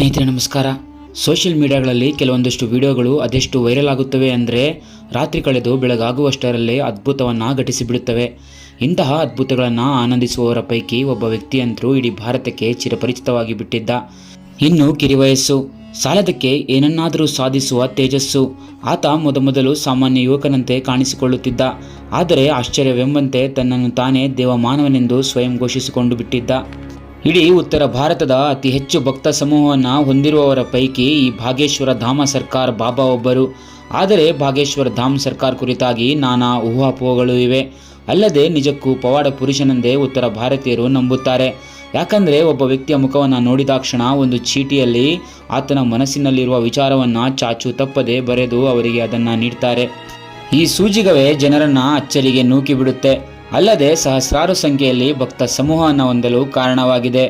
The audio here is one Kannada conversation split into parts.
ಸ್ನೇಹಿತರೆ, ನಮಸ್ಕಾರ. ಸೋಷಿಯಲ್ ಮೀಡಿಯಾಗಳಲ್ಲಿ ಕೆಲವೊಂದಷ್ಟು ವಿಡಿಯೋಗಳು ಅದೆಷ್ಟು ವೈರಲ್ ಆಗುತ್ತವೆ ಅಂದರೆ ರಾತ್ರಿ ಕಳೆದು ಬೆಳಗಾಗುವಷ್ಟರಲ್ಲಿ ಅದ್ಭುತವನ್ನು ಘಟಿಸಿಬಿಡುತ್ತವೆ. ಇಂತಹ ಅದ್ಭುತಗಳನ್ನು ಆನಂದಿಸುವವರ ಪೈಕಿ ಒಬ್ಬ ವ್ಯಕ್ತಿಯಂತರೂ ಇಡೀ ಭಾರತಕ್ಕೆ ಚಿರಪರಿಚಿತವಾಗಿ ಬಿಟ್ಟಿದ್ದ. ಇನ್ನು ಕಿರಿವಯಸ್ಸು ಸಾಲದಕ್ಕೆ ಏನನ್ನಾದರೂ ಸಾಧಿಸುವ ತೇಜಸ್ಸು. ಆತ ಮೊದಮೊದಲು ಸಾಮಾನ್ಯ ಯುವಕನಂತೆ ಕಾಣಿಸಿಕೊಳ್ಳುತ್ತಿದ್ದ. ಆದರೆ ಆಶ್ಚರ್ಯವೆಂಬಂತೆ ತನ್ನನ್ನು ತಾನೇ ದೇವಮಾನವನೆಂದು ಸ್ವಯಂ ಘೋಷಿಸಿಕೊಂಡು ಬಿಟ್ಟಿದ್ದ. ಇಡೀ ಉತ್ತರ ಭಾರತದ ಅತಿ ಹೆಚ್ಚು ಭಕ್ತ ಸಮೂಹವನ್ನು ಹೊಂದಿರುವವರ ಪೈಕಿ ಈ ಭಾಗೇಶ್ವರ ಧಾಮ ಸರ್ಕಾರ ಬಾಬಾ ಒಬ್ಬರು. ಆದರೆ ಭಾಗೇಶ್ವರ ಧಾಮ್ ಸರ್ಕಾರ್ ಕುರಿತಾಗಿ ನಾನಾ ಊಹಾಪೋಹಗಳು ಇವೆ. ಅಲ್ಲದೆ ನಿಜಕ್ಕೂ ಪವಾಡ ಪುರುಷನೆಂದೇ ಉತ್ತರ ಭಾರತೀಯರು ನಂಬುತ್ತಾರೆ. ಯಾಕಂದರೆ ಒಬ್ಬ ವ್ಯಕ್ತಿಯ ಮುಖವನ್ನು ನೋಡಿದಾಕ್ಷಣ ಒಂದು ಚೀಟಿಯಲ್ಲಿ ಆತನ ಮನಸ್ಸಿನಲ್ಲಿರುವ ವಿಚಾರವನ್ನು ಚಾಚು ತಪ್ಪದೆ ಬರೆದು ಅವರಿಗೆ ಅದನ್ನು ನೀಡ್ತಾರೆ. ಈ ಸೂಜಿಗವೇ ಜನರನ್ನು ಅಚ್ಚರಿಗೆ ನೂಕಿ ಬಿಡುತ್ತೆ. ಅಲ್ಲದೆ ಸಹಸ್ರಾರು ಸಂಖ್ಯೆಯಲ್ಲಿ ಭಕ್ತ ಸಮೂಹವನ್ನು ಹೊಂದಲು ಕಾರಣವಾಗಿದೆ.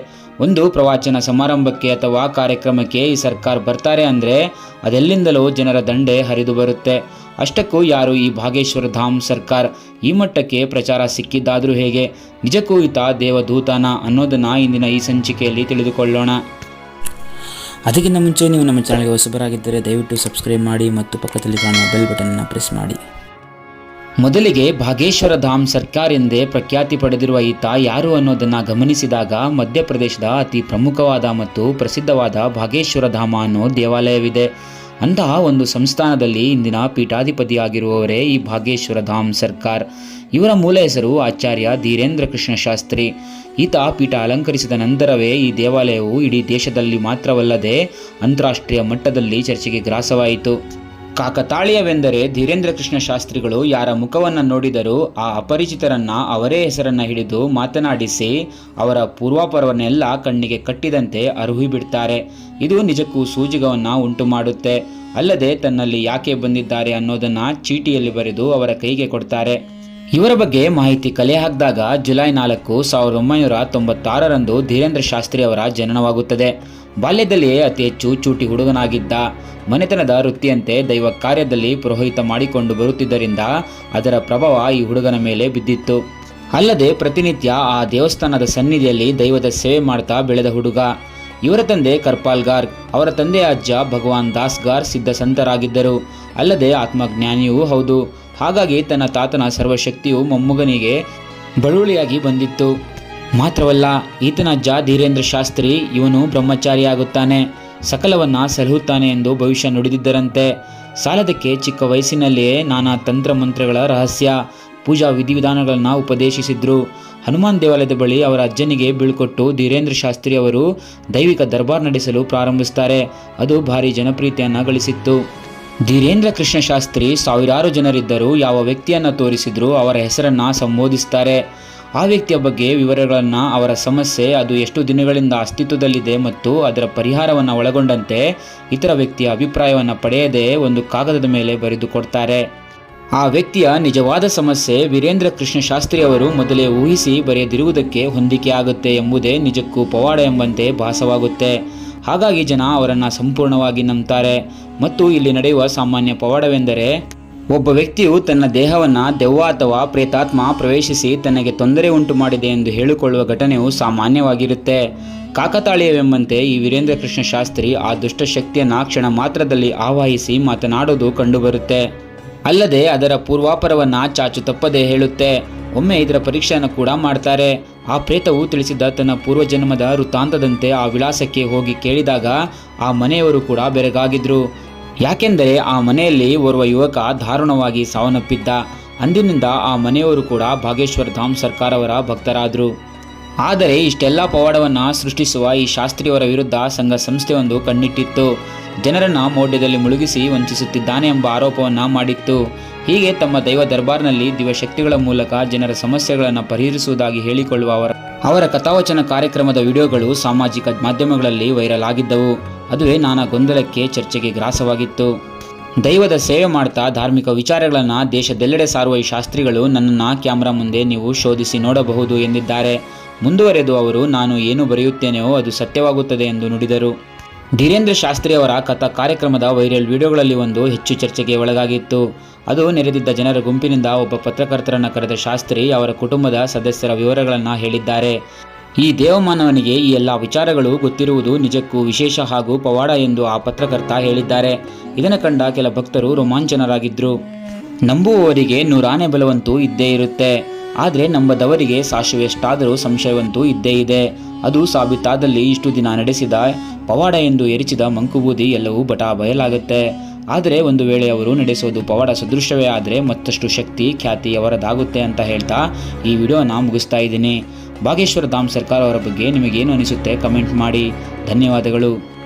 ಒಂದು ಪ್ರವಾಚನ ಸಮಾರಂಭಕ್ಕೆ ಅಥವಾ ಕಾರ್ಯಕ್ರಮಕ್ಕೆ ಈ ಸರ್ಕಾರ ಬರ್ತಾರೆ ಅಂದರೆ ಅದೆಲ್ಲಿಂದಲೂ ಜನರ ದಂಡೆ ಹರಿದು ಬರುತ್ತೆ. ಅಷ್ಟಕ್ಕೂ ಯಾರು ಈ ಭಾಗೇಶ್ವರ ಧಾಮ್ ಸರ್ಕಾರ ಈ ಮಟ್ಟಕ್ಕೆ ಪ್ರಚಾರ ಸಿಕ್ಕಿದ್ದಾದರೂ ಹೇಗೆ? ನಿಜಕ್ಕೂ ಈತ ದೇವದೂತನ ಅನ್ನೋದನ್ನು ಇಂದಿನ ಈ ಸಂಚಿಕೆಯಲ್ಲಿ ತಿಳಿದುಕೊಳ್ಳೋಣ. ಅದಕ್ಕಿಂತ ಮುಂಚೆ ನೀವು ನಮ್ಮ ಚಾನಲ್ಗೆ ಹೊಸಬರಾಗಿದ್ದರೆ ದಯವಿಟ್ಟು ಸಬ್ಸ್ಕ್ರೈಬ್ ಮಾಡಿ ಮತ್ತು ಪಕ್ಕದಲ್ಲಿ ಕಾಣುವ ಬೆಲ್ ಬಟನ್ನ ಪ್ರೆಸ್ ಮಾಡಿ. ಮೊದಲಿಗೆ ಭಾಗೇಶ್ವರ ಧಾಮ್ ಸರ್ಕಾರ್ ಎಂದೇ ಪ್ರಖ್ಯಾತಿ ಪಡೆದಿರುವ ಈತ ಯಾರು ಅನ್ನೋದನ್ನು ಗಮನಿಸಿದಾಗ ಮಧ್ಯಪ್ರದೇಶದ ಅತಿ ಪ್ರಮುಖವಾದ ಮತ್ತು ಪ್ರಸಿದ್ಧವಾದ ಭಾಗೇಶ್ವರ ಧಾಮ ಅನ್ನೋ ದೇವಾಲಯವಿದೆ. ಅಂತಹ ಒಂದು ಸಂಸ್ಥಾನದಲ್ಲಿ ಇಂದಿನ ಪೀಠಾಧಿಪತಿಯಾಗಿರುವವರೇ ಈ ಭಾಗೇಶ್ವರ ಧಾಮ್ ಸರ್ಕಾರ್. ಇವರ ಮೂಲ ಹೆಸರು ಆಚಾರ್ಯ ಧೀರೇಂದ್ರ ಕೃಷ್ಣ ಶಾಸ್ತ್ರಿ. ಈತ ಪೀಠ ಅಲಂಕರಿಸಿದ ನಂತರವೇ ಈ ದೇವಾಲಯವು ಇಡೀ ದೇಶದಲ್ಲಿ ಮಾತ್ರವಲ್ಲದೆ ಅಂತಾರಾಷ್ಟ್ರೀಯ ಮಟ್ಟದಲ್ಲಿ ಚರ್ಚೆಗೆ ಗ್ರಾಸವಾಯಿತು. ಕಾಕತಾಳೀಯವೆಂದರೆ ಧೀರೇಂದ್ರ ಕೃಷ್ಣ ಶಾಸ್ತ್ರಿಗಳು ಯಾರ ಮುಖವನ್ನು ನೋಡಿದರೂ ಆ ಅಪರಿಚಿತರನ್ನ ಅವರೇ ಹೆಸರನ್ನ ಹಿಡಿದು ಮಾತನಾಡಿಸಿ ಅವರ ಪೂರ್ವಾಪರವನ್ನೆಲ್ಲ ಕಣ್ಣಿಗೆ ಕಟ್ಟಿದಂತೆ ಅರುಹಿ ಬಿಡ್ತಾರೆ. ಇದು ನಿಜಕ್ಕೂ ಸೂಜಿಗವನ್ನು ಉಂಟು ಮಾಡುತ್ತೆ. ಅಲ್ಲದೆ ತನ್ನಲ್ಲಿ ಯಾಕೆ ಬಂದಿದ್ದಾರೆ ಅನ್ನೋದನ್ನ ಚೀಟಿಯಲ್ಲಿ ಬರೆದು ಅವರ ಕೈಗೆ ಕೊಡ್ತಾರೆ. ಇವರ ಬಗ್ಗೆ ಮಾಹಿತಿ ಕಲೆ ಹಾಕಿದಾಗ ಜುಲೈ ನಾಲ್ಕು ಸಾವಿರದ ಒಂಬೈನೂರ ತೊಂಬತ್ತಾರರಂದು ಧೀರೇಂದ್ರ ಶಾಸ್ತ್ರಿ ಅವರ ಜನನವಾಗುತ್ತದೆ. ಬಾಲ್ಯದಲ್ಲಿಯೇ ಅತಿ ಹೆಚ್ಚು ಚೂಟಿ ಹುಡುಗನಾಗಿದ್ದ. ಮನೆತನದ ವೃತ್ತಿಯಂತೆ ದೈವ ಕಾರ್ಯದಲ್ಲಿ ಪುರೋಹಿತ ಮಾಡಿಕೊಂಡು ಬರುತ್ತಿದ್ದರಿಂದ ಅದರ ಪ್ರಭಾವ ಈ ಹುಡುಗನ ಮೇಲೆ ಬಿದ್ದಿತ್ತು. ಅಲ್ಲದೆ ಪ್ರತಿನಿತ್ಯ ಆ ದೇವಸ್ಥಾನದ ಸನ್ನಿಧಿಯಲ್ಲಿ ದೈವದ ಸೇವೆ ಮಾಡ್ತಾ ಬೆಳೆದ ಹುಡುಗ. ಇವರ ತಂದೆ ಕರ್ಪಾಲ್ಗಾರ್, ಅವರ ತಂದೆ ಅಜ್ಜ ಭಗವಾನ್ ದಾಸ್ಗಾರ್ ಸಿದ್ಧ ಸಂತರಾಗಿದ್ದರು ಅಲ್ಲದೆ ಆತ್ಮಜ್ಞಾನಿಯೂ ಹೌದು. ಹಾಗಾಗಿ ತನ್ನ ತಾತನ ಸರ್ವಶಕ್ತಿಯು ಮೊಮ್ಮಗನಿಗೆ ಬಳುವಳಿಯಾಗಿ ಬಂದಿತ್ತು. ಮಾತ್ರವಲ್ಲ, ಈತನ ಅಜ್ಜ ಧೀರೇಂದ್ರ ಶಾಸ್ತ್ರಿ ಇವನು ಬ್ರಹ್ಮಚಾರಿಯಾಗುತ್ತಾನೆ. ಸಕಲವನ್ನ ಸಲಹುತ್ತಾನೆ ಎಂದು ಭವಿಷ್ಯ ನುಡಿದಿದ್ದರಂತೆ. ಸಾಲದಕ್ಕೆ ಚಿಕ್ಕ ವಯಸ್ಸಿನಲ್ಲಿಯೇ ನಾನಾ ತಂತ್ರ ಮಂತ್ರಗಳ ರಹಸ್ಯ, ಪೂಜಾ ವಿಧಿವಿಧಾನಗಳನ್ನು ಉಪದೇಶಿಸಿದ್ರು. ಹನುಮಾನ್ ದೇವಾಲಯದ ಬಳಿ ಅವರ ಅಜ್ಜನಿಗೆ ಬೀಳ್ಕೊಟ್ಟು ಧೀರೇಂದ್ರ ಶಾಸ್ತ್ರಿ ಅವರು ದೈವಿಕ ದರ್ಬಾರ್ ನಡೆಸಲು ಪ್ರಾರಂಭಿಸುತ್ತಾರೆ ಅದು ಭಾರಿ ಜನಪ್ರಿಯತೆಯನ್ನು ಗಳಿಸಿತ್ತು. ಧೀರೇಂದ್ರ ಕೃಷ್ಣ ಶಾಸ್ತ್ರಿ ಸಾವಿರಾರು ಜನರಿದ್ದರೂ ಯಾವ ವ್ಯಕ್ತಿಯನ್ನು ತೋರಿಸಿದರೂ ಅವರ ಹೆಸರನ್ನು ಸಂಬೋಧಿಸ್ತಾರೆ. ಆ ವ್ಯಕ್ತಿಯ ಬಗ್ಗೆ ವಿವರಗಳನ್ನು ಅವರ ಸಮಸ್ಯೆ, ಅದು ಎಷ್ಟು ದಿನಗಳಿಂದ ಅಸ್ತಿತ್ವದಲ್ಲಿದೆ ಮತ್ತು ಅದರ ಪರಿಹಾರವನ್ನು ಒಳಗೊಂಡಂತೆ ಇತರ ವ್ಯಕ್ತಿಯ ಅಭಿಪ್ರಾಯವನ್ನು ಪಡೆಯದೆ ಒಂದು ಕಾಗದದ ಮೇಲೆ ಬರೆದು ಕೊಡ್ತಾರೆ. ಆ ವ್ಯಕ್ತಿಯ ನಿಜವಾದ ಸಮಸ್ಯೆ ವೀರೇಂದ್ರ ಕೃಷ್ಣ ಶಾಸ್ತ್ರಿ ಅವರು ಮೊದಲೇ ಊಹಿಸಿ ಬರೆಯದಿರುವುದಕ್ಕೆ ಹೊಂದಿಕೆಯಾಗುತ್ತೆ ಎಂಬುದೇ ನಿಜಕ್ಕೂ ಪವಾಡ ಎಂಬಂತೆ ಭಾಸವಾಗುತ್ತೆ. ಹಾಗಾಗಿ ಜನ ಅವರನ್ನು ಸಂಪೂರ್ಣವಾಗಿ ನಂಬ್ತಾರೆ. ಮತ್ತು ಇಲ್ಲಿ ನಡೆಯುವ ಸಾಮಾನ್ಯ ಪವಾಡವೆಂದರೆ, ಒಬ್ಬ ವ್ಯಕ್ತಿಯು ತನ್ನ ದೇಹವನ್ನು ದೆವ್ವ ಅಥವಾ ಪ್ರೇತಾತ್ಮ ಪ್ರವೇಶಿಸಿ ತನಗೆ ತೊಂದರೆ ಉಂಟು ಮಾಡಿದೆ ಎಂದು ಹೇಳಿಕೊಳ್ಳುವ ಘಟನೆಯು ಸಾಮಾನ್ಯವಾಗಿರುತ್ತೆ. ಕಾಕತಾಳೀಯವೆಂಬಂತೆ ಈ ವೀರೇಂದ್ರ ಕೃಷ್ಣ ಶಾಸ್ತ್ರಿ ಆ ದುಷ್ಟಶಕ್ತಿಯನ್ನು ಕ್ಷಣ ಮಾತ್ರದಲ್ಲಿ ಆವಾಹಿಸಿ ಮಾತನಾಡೋದು ಕಂಡುಬರುತ್ತೆ. ಅಲ್ಲದೆ ಅದರ ಪೂರ್ವಾಪರವನ್ನು ಚಾಚು ತಪ್ಪದೆ ಹೇಳುತ್ತೆ. ಒಮ್ಮೆ ಇದರ ಪರೀಕ್ಷೆಯನ್ನು ಕೂಡ ಮಾಡ್ತಾರೆ. ಆ ಪ್ರೇತವು ತಿಳಿಸಿದ ತನ್ನ ಪೂರ್ವಜನ್ಮದ ವೃತ್ತಾಂತದಂತೆ ಆ ವಿಳಾಸಕ್ಕೆ ಹೋಗಿ ಕೇಳಿದಾಗ ಆ ಮನೆಯವರು ಕೂಡ ಬೆರಗಾಗಿದ್ರು. ಯಾಕೆಂದರೆ ಆ ಮನೆಯಲ್ಲಿ ಓರ್ವ ಯುವಕ ದಾರುಣವಾಗಿ ಸಾವನ್ನಪ್ಪಿದ್ದ. ಅಂದಿನಿಂದ ಆ ಮನೆಯವರು ಕೂಡ ಭಾಗೇಶ್ವರ ಧಾಮ್ ಸರ್ಕಾರವರ ಭಕ್ತರಾದರು. ಆದರೆ ಇಷ್ಟೆಲ್ಲ ಪವಾಡವನ್ನು ಸೃಷ್ಟಿಸುವ ಈ ಶಾಸ್ತ್ರಿಯವರ ವಿರುದ್ಧ ಸಂಘ ಸಂಸ್ಥೆಯೊಂದು ಕಣ್ಣಿಟ್ಟಿತ್ತು. ಜನರನ್ನು ಮೌಢ್ಯದಲ್ಲಿ ಮುಳುಗಿಸಿ ವಂಚಿಸುತ್ತಿದ್ದಾನೆ ಎಂಬ ಆರೋಪವನ್ನು ಮಾಡಿತ್ತು. ಹೀಗೆ ತಮ್ಮ ದೈವ ದರ್ಬಾರ್ನಲ್ಲಿ ದಿವ್ಯಶಕ್ತಿಗಳ ಮೂಲಕ ಜನರ ಸಮಸ್ಯೆಗಳನ್ನು ಪರಿಹರಿಸುವುದಾಗಿ ಹೇಳಿಕೊಳ್ಳುವ ಅವರ ಅವರ ಕಥಾವಚನ ಕಾರ್ಯಕ್ರಮದ ವಿಡಿಯೋಗಳು ಸಾಮಾಜಿಕ ಮಾಧ್ಯಮಗಳಲ್ಲಿ ವೈರಲ್ ಆಗಿದ್ದವು. ಅದುವೇ ನಾನಾ ಗೊಂದಲಕ್ಕೆ ಚರ್ಚೆಗೆ ಗ್ರಾಸವಾಗಿತ್ತು. ದೈವದ ಸೇವೆ ಮಾಡ್ತಾ ಧಾರ್ಮಿಕ ವಿಚಾರಗಳನ್ನು ದೇಶದೆಲ್ಲೆಡೆ ಸಾರುವ ಈ ಶಾಸ್ತ್ರಿಗಳು ನನ್ನನ್ನು ಕ್ಯಾಮ್ರಾ ಮುಂದೆ ನೀವು ಶೋಧಿಸಿ ನೋಡಬಹುದು ಎಂದಿದ್ದಾರೆ. ಮುಂದುವರೆದು ಅವರು ನಾನು ಏನು ಬರೆಯುತ್ತೇನೆಯೋ ಅದು ಸತ್ಯವಾಗುತ್ತದೆ ಎಂದು ನುಡಿದರು. ಧೀರೇಂದ್ರ ಶಾಸ್ತ್ರಿ ಅವರ ಕಥಾ ಕಾರ್ಯಕ್ರಮದ ವೈರಲ್ ವಿಡಿಯೋಗಳಲ್ಲಿ ಒಂದು ಹೆಚ್ಚು ಚರ್ಚೆಗೆ ಒಳಗಾಗಿತ್ತು. ಅದು ನೆರೆದಿದ್ದ ಜನರ ಗುಂಪಿನಿಂದ ಒಬ್ಬ ಪತ್ರಕರ್ತರನ್ನು ಕರೆದ ಶಾಸ್ತ್ರಿ ಅವರ ಕುಟುಂಬದ ಸದಸ್ಯರ ವಿವರಗಳನ್ನು ಹೇಳಿದ್ದಾರೆ. ಈ ದೇವಮಾನವನಿಗೆ ಈ ಎಲ್ಲ ವಿಚಾರಗಳು ಗೊತ್ತಿರುವುದು ನಿಜಕ್ಕೂ ವಿಶೇಷ ಹಾಗೂ ಪವಾಡ ಎಂದು ಆ ಪತ್ರಕರ್ತ ಹೇಳಿದ್ದಾರೆ. ಇದನ್ನು ಕಂಡ ಕೆಲ ಭಕ್ತರು ರೋಮಾಂಚನರಾಗಿದ್ದರು ನಂಬುವವರಿಗೆ ನೂರಾನೆ ಬಲವಂತೂ ಇದ್ದೇ ಇರುತ್ತೆ. ಆದರೆ ನಂಬದವರಿಗೆ ಸಾಶುವೆಷ್ಟಾದರೂ ಸಂಶಯವಂತೂ ಇದ್ದೇ ಇದೆ. ಅದು ಸಾಬೀತಾದಲ್ಲಿ ಇಷ್ಟು ದಿನ ನಡೆಸಿದ ಪವಾಡ ಎಂದು ಎರಿಚಿದ ಮಂಕುಬೂದಿ ಎಲ್ಲವೂ ಬಟಾ ಬಯಲಾಗುತ್ತೆ. ಆದರೆ ಒಂದು ವೇಳೆ ಅವರು ನಡೆಸೋದು ಪವಾಡ ಸದೃಶವೇ ಆದರೆ ಮತ್ತಷ್ಟು ಶಕ್ತಿ, ಖ್ಯಾತಿ ಅವರದಾಗುತ್ತೆ ಅಂತ ಹೇಳ್ತಾ ಈ ವಿಡಿಯೋನ ಮುಗಿಸ್ತಾ ಇದ್ದೀನಿ. ಬಾಗೇಶ್ವರ ಧಾಮ್ ಸರ್ಕಾರ ಅವರ ಬಗ್ಗೆ ನಿಮಗೇನು ಅನಿಸುತ್ತೆ ಕಮೆಂಟ್ ಮಾಡಿ. ಧನ್ಯವಾದಗಳು.